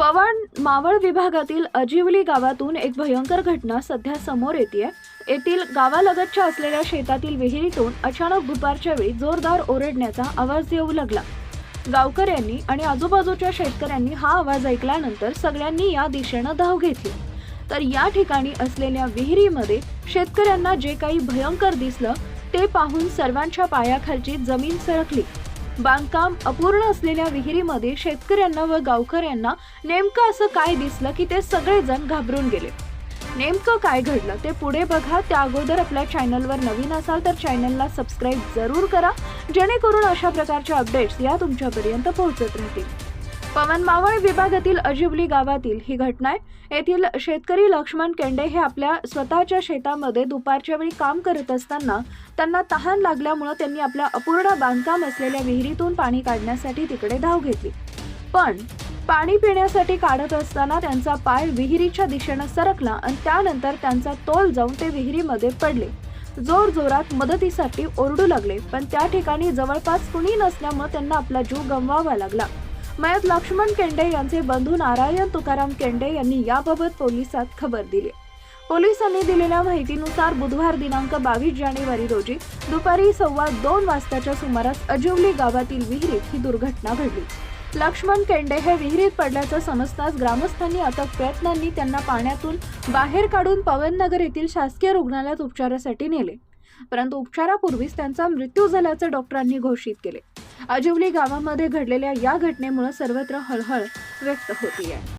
पवन मावळ विभागातील अजिवली गावातून एक भयंकर घटना सध्या समोर येते येथील गावालगतच्या असलेल्या शेतातील विहिरीतून अचानक दुपारच्या वेळी जोरदार ओरडण्याचा आवाज येऊ लागला. गावकऱ्यांनी आणि आजूबाजूच्या शेतकऱ्यांनी हा आवाज ऐकल्यानंतर सगळ्यांनी या दिशेनं धाव घेतली. तर या ठिकाणी असलेल्या विहिरीमध्ये शेतकऱ्यांना जे काही भयंकर दिसलं ते पाहून सर्वांच्या पायाखालची जमीन सरकली. बांधकाम अपूर्ण असलेल्या विहिरीमध्ये शेतकऱ्यांना व गावकऱ्यांना नेमकं असं काय दिसलं की ते सगळेजण घाबरून गेले. नेमकं काय घडलं ते पुढे बघा. त्या अगोदर आपल्या चॅनलवर नवीन असाल तर चॅनलला सबस्क्राईब जरूर करा. जेणेकरून अशा प्रकारच्या अपडेट्स या तुमच्यापर्यंत पोहोचत राहतील. पवन मावळ विभागातील अजिबली गावातील ही घटना आहे येथील शेतकरी लक्ष्मण केंडे हे आपल्या स्वतःच्या शेतामध्ये दुपारच्या वेळी काम करत असताना त्यांना तहान लागल्यामुळं त्यांनी आपल्या अपूर्ण बांधकाम असलेल्या विहिरीतून पाणी काढण्यासाठी तिकडे धाव घेतली. पण पाणी पिण्यासाठी काढत असताना त्यांचा पाय विहिरीच्या दिशेनं सरकला आणि त्यानंतर त्यांचा तोल जाऊन ते विहिरीमध्ये पडले. जोर जोरात मदतीसाठी ओरडू लागले पण त्या ठिकाणी जवळपास कुणी नसल्यामुळे त्यांना आपला जीव गमवावा लागला. मयत लक्ष्मण केंडे यांचे बंधू नारायण तुकाराम केंडे यांनी याबाबत पोलिसात खबर दिली. पोलिसांनी दिलेल्या माहितीनुसार बुधवार दिनांक बावीस जानेवारी रोजी दुपारी सव्वा दोन वाजताच्या सुमारास अजिवली गावातील विहिरीत ही दुर्घटना घडली. लक्ष्मण केंडे हे विहिरीत पडल्याचं समजताच ग्रामस्थांनी अथक प्रयत्नांनी त्यांना पाण्यातून बाहेर काढून पवननगर येथील शासकीय रुग्णालयात उपचारासाठी नेले. परंतु उपचारापूर्वीच त्यांचा मृत्यू झाल्याचं डॉक्टरांनी घोषित केले. अजिवली गावामध्ये घडलेल्या या घटनेमुळे सर्वत्र हळहळ व्यक्त आहे